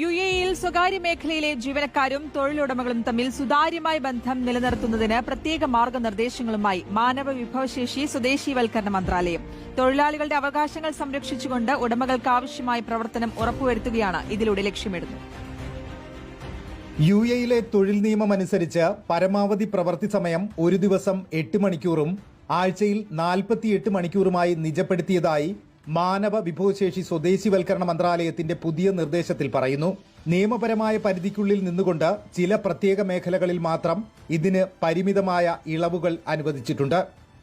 U A ഇയിൽ സ്വകാര്യ മേഖലയിലെ ജീവനക്കാരും തൊഴിലുടമകളും തമ്മിൽ സുതാര്യമായ ബന്ധം നിലനിർത്തുന്നതിന് പ്രത്യേക മാർഗനിർദ്ദേശങ്ങളുമായി മാനവ വിഭവശേഷി സ്വദേശീവൽക്കരണ മന്ത്രാലയം. തൊഴിലാളികളുടെ അവകാശങ്ങൾ സംരക്ഷിച്ചുകൊണ്ട് ഉടമകൾക്ക് ആവശ്യമായ പ്രവർത്തനം ഉറപ്പുവരുത്തുകയാണ് ഇതിലൂടെ ലക്ഷ്യമിടുന്നത്. യു എയിലെ തൊഴിൽ നിയമം അനുസരിച്ച് പരമാവധി പ്രവൃത്തി സമയം ഒരു ദിവസം എട്ട് മണിക്കൂറും ആഴ്ചയിൽ നാൽപ്പത്തിയെട്ട് മണിക്കൂറുമായി നിജപ്പെടുത്തിയതായി മാനവ വിഭവശേഷി സ്വദേശിവൽക്കരണ മന്ത്രാലയത്തിന്റെ പുതിയ നിർദ്ദേശത്തിൽ പറയുന്നു നിയമപരമായ പരിധിക്കുള്ളിൽ നിന്നുകൊണ്ട് ചില പ്രത്യേക മേഖലകളിൽ മാത്രം ഇതിന് പരിമിതമായ ഇളവുകൾ അനുവദിച്ചിട്ടുണ്ട്.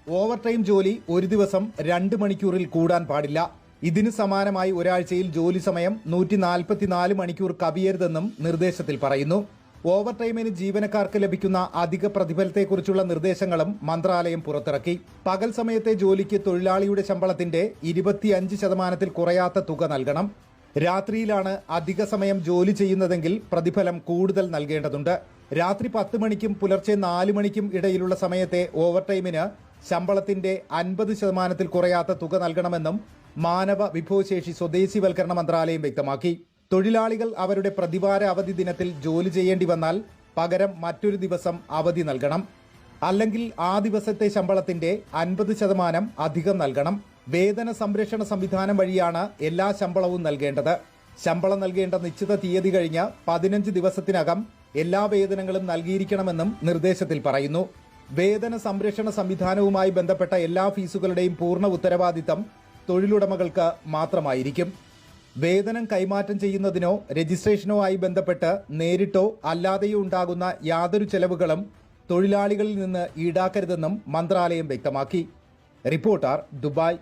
ഓവർ ടൈം ജോലി ഒരു ദിവസം രണ്ട് മണിക്കൂറിൽ കൂടാൻ പാടില്ല. ഇതിന് സമാനമായി ഒരാഴ്ചയിൽ ജോലി സമയം നൂറ്റി നാൽപ്പത്തിനാല് മണിക്കൂർ കവിയരുതെന്നും നിർദ്ദേശത്തിൽ പറയുന്നു. ഓവർ ടൈമിന് ജീവനക്കാർക്ക് ലഭിക്കുന്ന അധിക പ്രതിഫലത്തെക്കുറിച്ചുള്ള നിർദ്ദേശങ്ങളും മന്ത്രാലയം പുറത്തിറക്കി. പകൽ സമയത്തെ ജോലിക്ക് തൊഴിലാളിയുടെ ശമ്പളത്തിന്റെ ഇരുപത്തിയഞ്ച് ശതമാനത്തിൽ കുറയാത്ത തുക നൽകണം. രാത്രിയിലാണ് അധിക സമയം ജോലി ചെയ്യുന്നതെങ്കിൽ പ്രതിഫലം കൂടുതൽ നൽകേണ്ടതുണ്ട്. രാത്രി പത്ത് മണിക്കും പുലർച്ചെ നാല് മണിക്കും ഇടയിലുള്ള സമയത്തെ ഓവർ ടൈമിന് ശമ്പളത്തിന്റെ അൻപത് ശതമാനത്തിൽ കുറയാത്ത തുക നൽകണമെന്നും മാനവ വിഭവശേഷി സ്വദേശിവൽക്കരണ മന്ത്രാലയം വ്യക്തമാക്കി. തൊഴിലാളികൾ അവരുടെ പ്രതിവാര അവധി ദിനത്തിൽ ജോലി ചെയ്യേണ്ടി വന്നാൽ പകരം മറ്റൊരു ദിവസം അവധി നൽകണം. അല്ലെങ്കിൽ ആ ദിവസത്തെ ശമ്പളത്തിന്റെ അൻപത് ശതമാനം അധികം നൽകണം. വേതന സംരക്ഷണ സംവിധാനം വഴിയാണ് എല്ലാ ശമ്പളവും നൽകേണ്ടത്. ശമ്പളം നൽകേണ്ട നിശ്ചിത തീയതി കഴിഞ്ഞ് പതിനഞ്ച് ദിവസത്തിനകം എല്ലാ വേതനങ്ങളും നൽകിയിരിക്കണമെന്നും നിർദ്ദേശത്തിൽ പറയുന്നു. വേതന സംരക്ഷണ സംവിധാനവുമായി ബന്ധപ്പെട്ട എല്ലാ ഫീസുകളുടെയും പൂർണ ഉത്തരവാദിത്തം തൊഴിലുടമകൾക്ക് മാത്രമായിരിക്കും. വേതനം കൈമാറ്റം ചെയ്യുന്നതിനോ രജിസ്ട്രേഷനോ ആയി ബന്ധപ്പെട്ട് നേരിട്ടോ അല്ലാതെയോ ഉണ്ടാകുന്ന യാതൊരു ചെലവുകളും തൊഴിലാളികളിൽ നിന്ന് ഈടാക്കരുതെന്നും മന്ത്രാലയം വ്യക്തമാക്കി. Reporter Dubai.